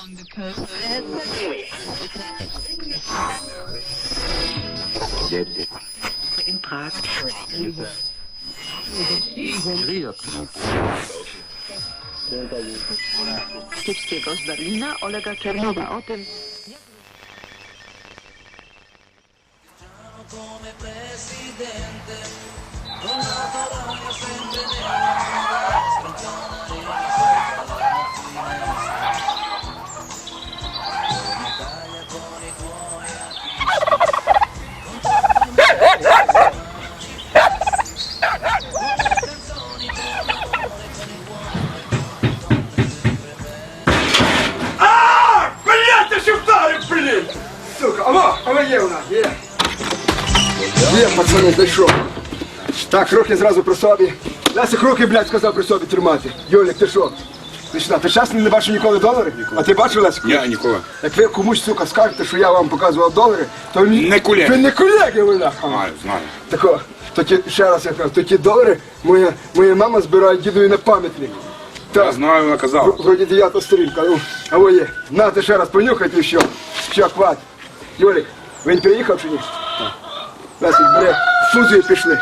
along the coast. in Prag. Kiepskiego z Berlina Olega Czernowa o tym, Пацани, знайшов. Так, руки зразу при собі. Лесик руки, блядь, сказав при собі тримати. Юлік, ти що? Ти що, ти чесно не бачив ніколи долари? А ти бачив, Лесик? Я ніколи. Як ви комусь, сука, скажете, що я вам показував долари, то він... Не колеги. Ви не колеги, вона. Знаю, знаю. Тако, то ті, ще раз я кажу, то ті долари моя, моя мама збирає дідові на пам'ятник. Я Так. знаю, вона казала. Вроді дев'ята сторінка. Ну, а во є. На, ти ще раз понюхайте, що. Що, хват. Юлік, він приїхав чи ні? Так. Лесик, бре, фузує пішли.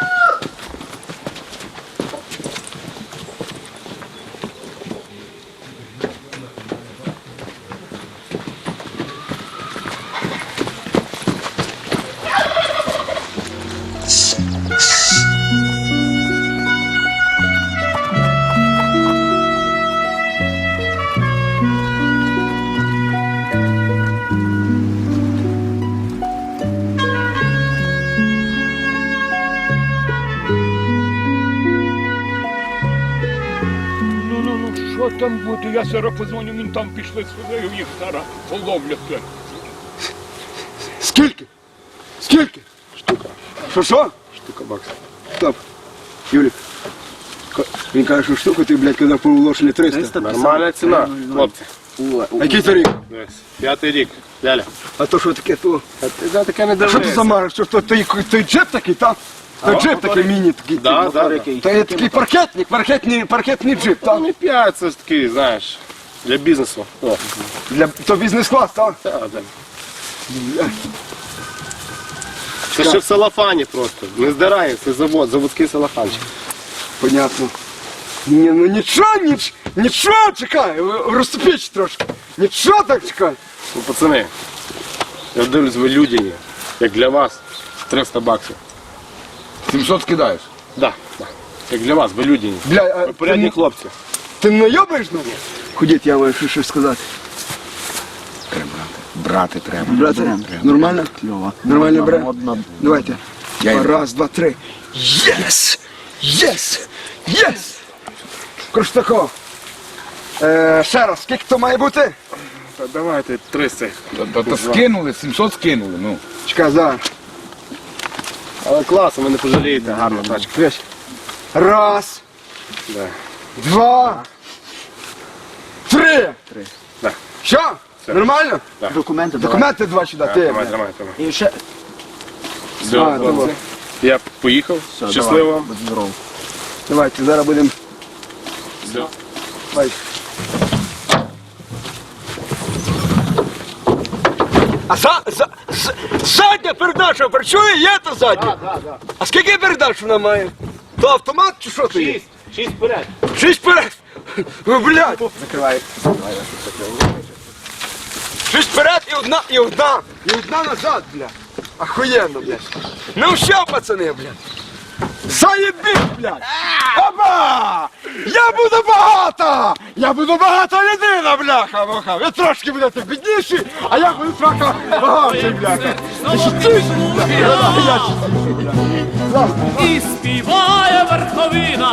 Що там буде? Я зараз позвоню, він там пішли сюди, їх зараз половлять. Скільки? Скільки? Штука. Що, що? Штука баксів. Стоп. Юлік. Він каже, що штуку ти, блядь, казав по Волошині 300. Нормальна ціна, хлопці. А який це рік? П'ятий рік. Ляля. А то що таке, то... А ти за таке не Що дивись. це за марш? Що то той, той джип такий, так? Той джип такий міні такий. Да, типу, да, да. То є такий паркетник, паркетний, паркетний джип, так? Не п'ять, це ж такий, знаєш, для бізнесу. О, Для, то бізнес-клас, так? так, так. Це ще в салафані просто. Не здирає, це завод, заводський салафанчик. Понятно. Ні, ну нічого, ніч, нічого, чекай, розступіть трошки. Нічого так чекай. Ну, пацани, я дивлюсь, ви людяні. Як для вас, 300 баксів. 700 скидаєш. Да, да. Як для вас, ви людяні. Бля, а Ви порядні ти, хлопці. ти не найобаєш на мене? Ходіть, я маю щось- щось сказати. Треба брати. Брати треба. Брате, нормально? Нормально, брат? Давайте. Я йду. Раз, два, три. Єс! Єс! Єс! Круштаков. Е, ще раз, скільки то має бути? Та давайте 300. То, то, то скинули, 700 скинули, ну. Чекай, зараз. Але класно, ви не пожалієте, гарна тачка. Дивись. Раз, Да. два, три. Три. Да. Що? Нормально? Да. Документи Документи два сюди. Да, Ти, Тримай, тримай, тримай. І ще Все, А, хлопці. давай. Я поїхав. Щасливо. вам. здорово. Давайте, зараз будемо. Все. Бай. А за, за, за, задня передача, працює, є та задня? Да, да. А скільки передач вона має? То автомат чи що то є? Шість. Шість вперед. Шість вперед! Ви, блядь! Закривай. Шість вперед і одна, і одна, і одна назад, блядь. Охуєнно, блядь. Ну що, пацани, блядь? Заєбіть, блядь! Опа! Я буду багата! Я буду багата людина, бляха, муха. Ви трошки будете бідніші, а я буду трохи багатший, бляха. Ти бляха. і співає верховина,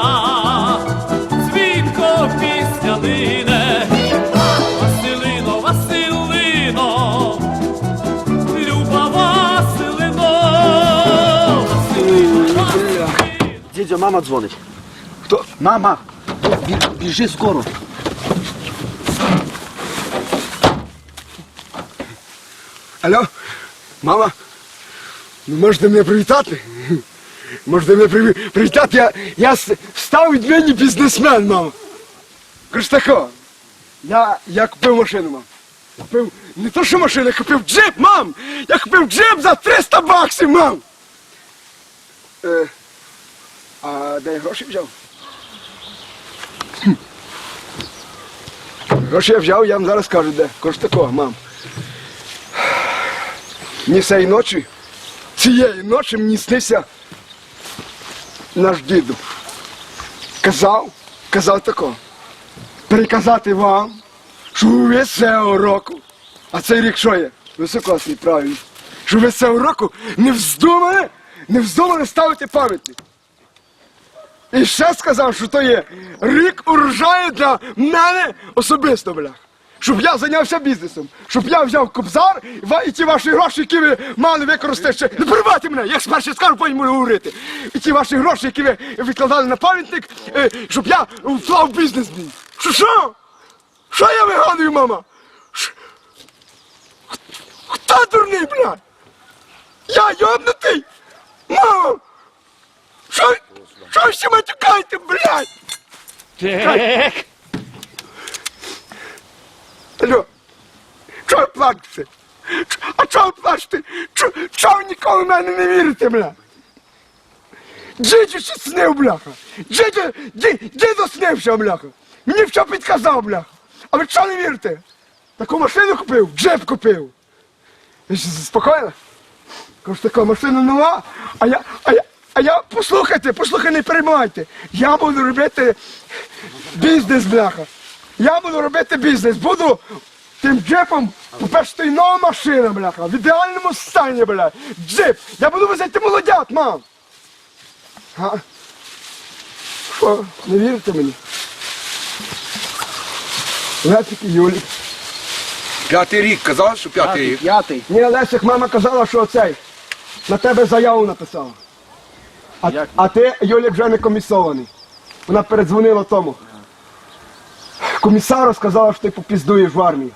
Дідьо, мама дзвонить. Хто? Мама, бі- біжи скоро. Алло, мама, ну можете мене привітати? Можете мене приві- привітати? Я, я став від мене бізнесмен, мама. Круштако, я, я купив машину, мам. Купив не то, що машину, я купив джип, мам! Я купив джип за 300 баксів, мам! Е, а де я гроші взяв? Гроші я взяв, я вам зараз скажу, де. Кож такого, мам. Мені цієї ночі, цієї ночі мені снився наш діду. Казав, казав тако. Приказати вам, що ви цього року, а цей рік що є? Високосний, правильно. Що ви цього року не вздумали, не вздумали ставити пам'ятник. І ще сказав, що то є рік урожаю для мене особисто, бля. Щоб я зайнявся бізнесом, щоб я взяв кобзар і ті ваші гроші, які ви мали використати ще. Не перебивайте мене, я спершу скажу, потім буду говорити. І ті ваші гроші, які ви відкладали на пам'ятник, е, щоб я вклав бізнес мій. Що що? Що я вигадую, мама? Ш- Хто дурний, блядь? Я йобнутий? Мама! Що? Що всі матюкаєте, блядь? Так. Алло, чого плачете? А чого плачете? Чого ви ніколи в мене не вірите, бля? Дідю ще снив, бляха. Дідю, ді- діду снився, бляха. Мені все підказав, бляха. А ви чого не вірите? Таку машину купив, джип купив. Ви ж заспокоїли? Кажу, така машина нова, а я, а я, а я, послухайте, послухайте, не переймайте. Я буду робити бізнес, бляха. Я буду робити бізнес, буду тим джипом, по-перше, нова машина, бляха, в ідеальному стані, бля. Джип. Я буду возити молодят, мам. А? Що, не вірите мені? Лесик і Юлік. П'ятий рік казав, що п'ятий рік. П'ятий. Ні, Лесик, мама казала, що цей. На тебе заяву написала. А, а ти, Юлік, вже не комісований. Вона передзвонила тому. Комісару сказала, що ти попіздуєш в армію.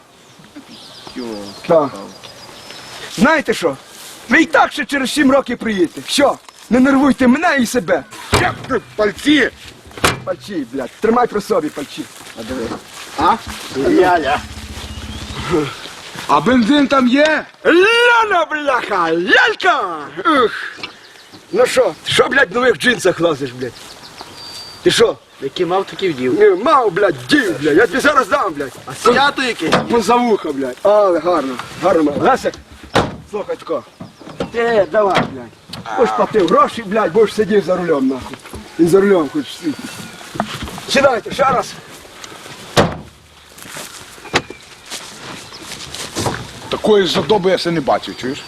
Так. Знаєте що? Ви і так ще через 7 років приїдете. Все, не нервуйте мене і себе. Пальці! Пальчі, блядь, тримай при собі пальчі. А бензин там є? Ляна, бляха, лялька! Ух. Ну що, ти що, блядь, в нових джинсах лазиш, блядь? Ти що? Який мав, такий вдів. Не, мав, блядь, дів, блядь, я тобі зараз дам, блядь. А свято якесь? Поза вуха, блядь. Але гарно, гарно. мав. Лесик, слухай тако. Ти, давай, блядь. Будеш платив гроші, блядь, будеш сидів за рулем, нахуй. І за рулем хочеш сидіти. Сідайте, ще раз. Такої задоби я ще не бачив, чуєш?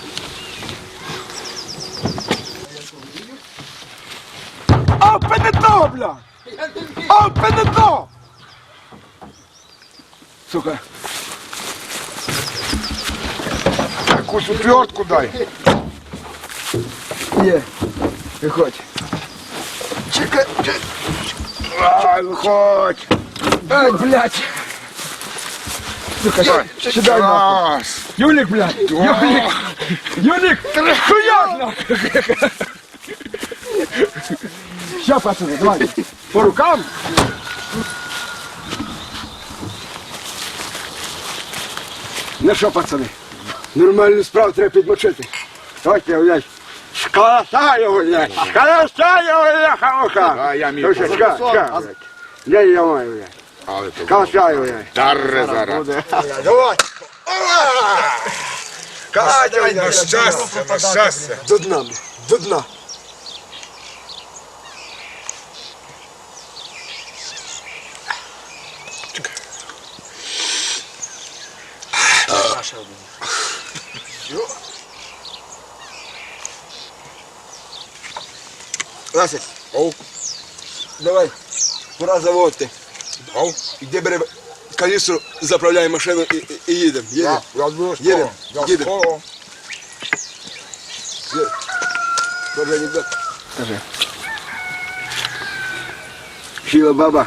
Блядь! Open the door! Сука. Якусь утвертку дай. Є. Виходь. Чекай. Ай, виходь. Ай, блядь. Сука, сідай, сідай нахуй. Раз. Юлік, блядь. Юлік. Юлік, хуяк нахуй. Ща, пацани, давай. По рукам. Ну що, пацани, нормальну справу треба підмочити. Давайте, блядь. Шкалата його, блядь. Шкалата його, бляха-муха. А, я мій. Що, шка, шка, блядь. Я маю, блядь. Але то Шкалата його, блядь. Дарре зараз. Давай. Катя, На щастя, на щастя. До дна, блядь, до дна. Ласик, Оу. давай, пора заводити. Оу. Іди бери каністру, заправляй машину і, і, і їдемо. Їдемо. Я буду Їдем, скоро. Я їдем. скоро. Добре, анекдот. Скажи. Хіла баба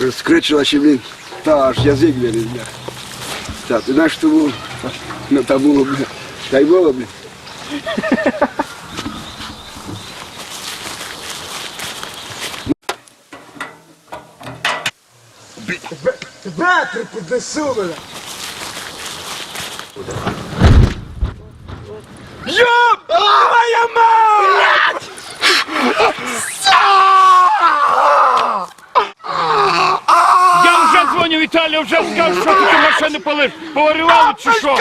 розкричила, що він та аж язик вирізня. Та, ти знаєш, що було? Ну, та було, бля. Та й було, бля. Піднесу, бля. Ёб! Твоя мать! Я вже дзвоню Віталію, вже сказав, що ти машини палиш. Поварювали чи що?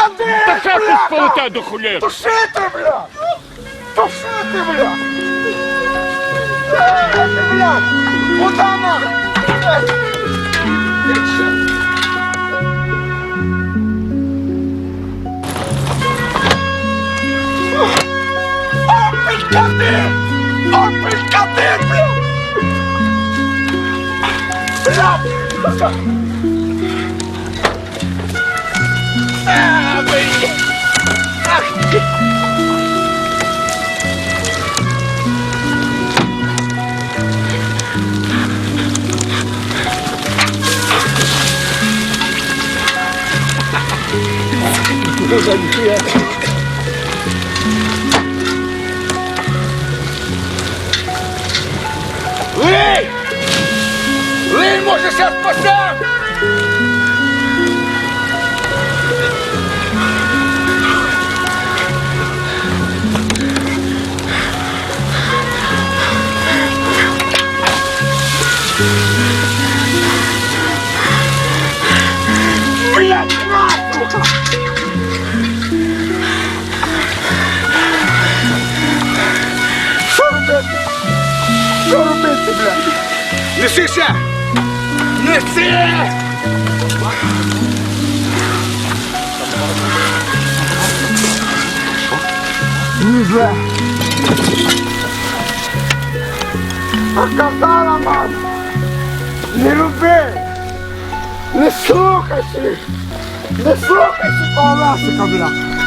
Та ти полетає до хуля. Тушити, бля! Тушити, бля! Бля! Куда нахуй? Кади! Опять кади, бля! Бля! Е, може, ще спасем! Блядь, нахуй! Що робити? Блядь? Неси ще! Неси! Ніже! А казала мама! Не люби! Не слухайся! Не слухайся того Ласика, бля!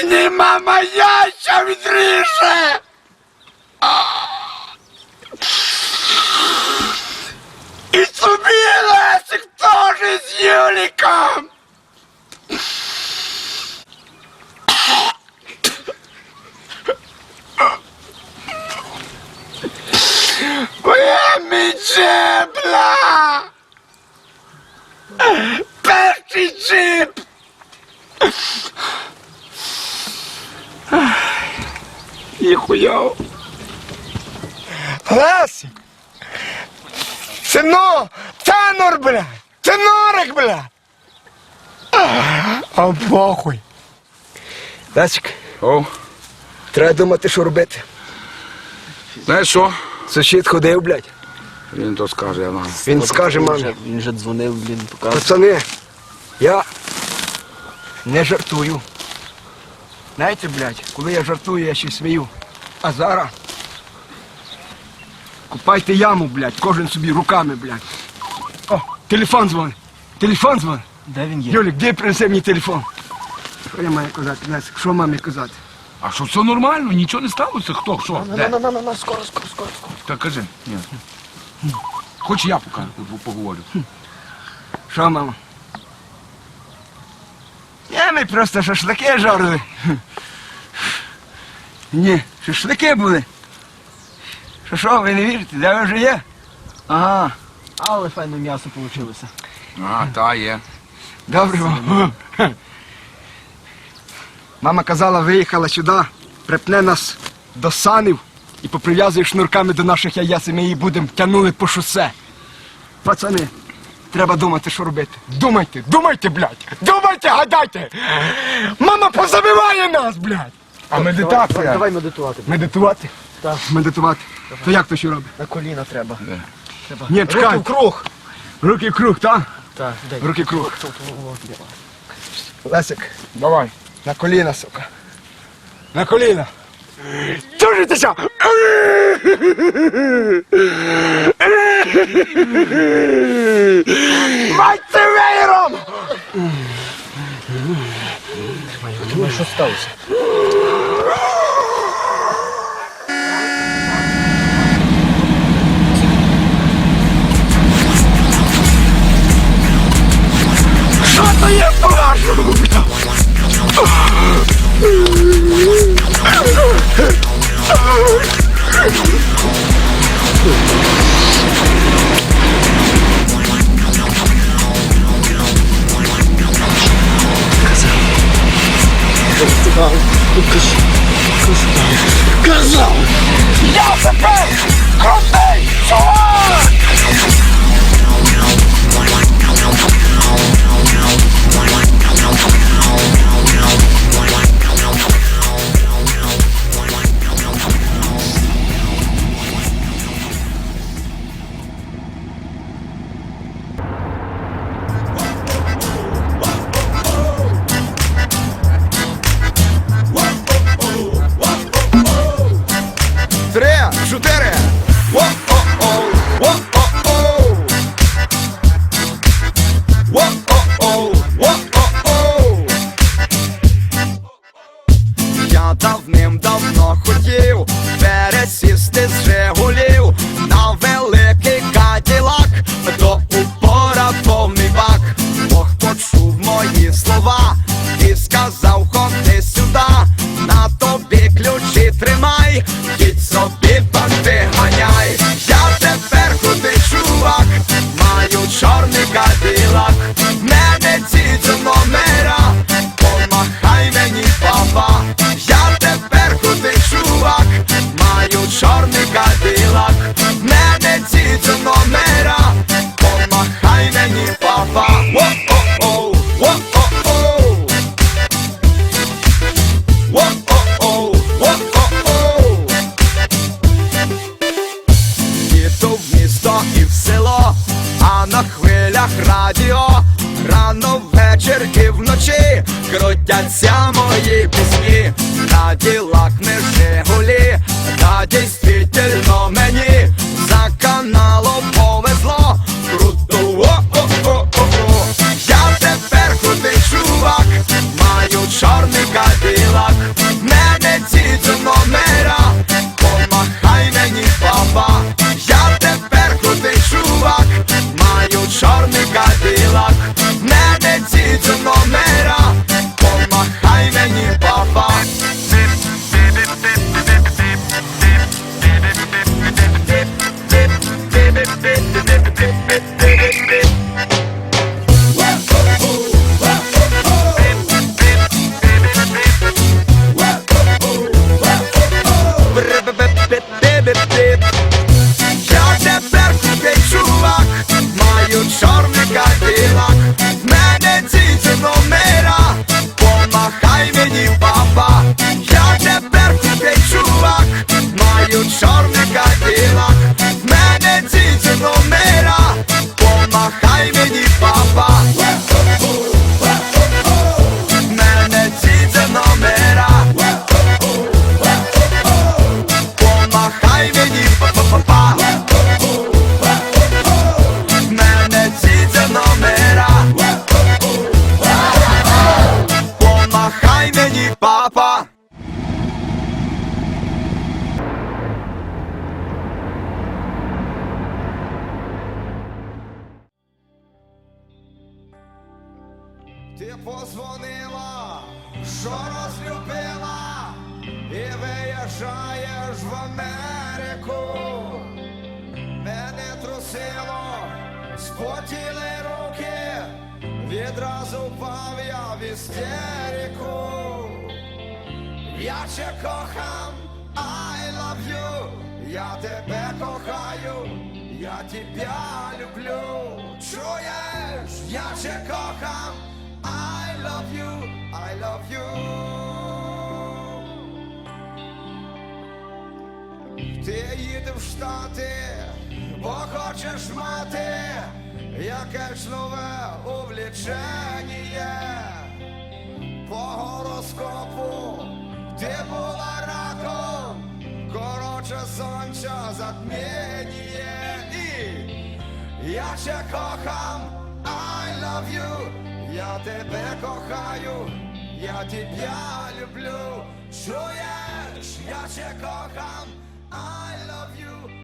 І нема моя ще відріже! І собі Лесик теж з Юліком! Моя мічебла! Перший джип! Ніхуя. Лесик! Сино! Тенор, бля! Тенорик, бля! А похуй. Лесик, О, треба думати, що робити. знаєш що? Сусід ходив, блядь. Він то скаже, я знаю. Він скаже мамі. Він вже дзвонив, блін, показував. Пацани, я не жартую. Знаєте, блядь, коли я жартую, я ще смію. А зараз купайте яму, блядь, кожен собі руками, блядь. О, телефон дзвонить. Телефон дзвонить. Де він є? Юлік, де принеси мені телефон? Що я маю казати, Лесик? Що мамі казати? А що все нормально? Нічого не сталося? Хто? Що? Де? На, на, на, на, скоро, скоро, скоро, скоро. Так кажи. Ні. Хоч я пока поговорю. Що, мама? Я просто шашлики жарили. Ні, шашлики були. Що що, ви не вірите, де ви вже є? Ага, Але файне м'ясо вийшло. А, та є. добре вам. Мама казала, виїхала сюди, припне нас до санів і поприв'язує шнурками до наших яєць, і ми її будемо тягнули по шосе. Пацани, треба думати, що робити. Думайте, думайте, блядь! Думайте, гадайте! Мама позабиває нас, блядь! А медитація? Давай медитувати. Медитувати? Так. Медитувати. То як то ще робить? На коліна треба. Треба. Ні, чекай. Руки в круг. Руки круг, так? Так, дай. Руки круг. От, от. Лесик, Давай. на коліна, сука. На коліна. Мать веєром! Що сталося? conseguir. позвонила, що розлюбила і виїжджаєш в Америку, мене трусило, спотіли руки, відразу впав я в істерику. Я ще кохам, I love you, я тебе кохаю, я тебя люблю. Чуєш, я ще кохам love you, I love you. Ти їде в штати, бо хочеш мати, якесь нове увлічення по гороскопу ти була раком, короче сонце затмінє. І я ще кохам, I love you. Я тебе кохаю, я тебе люблю, чуєш, я ще кохам, I love you.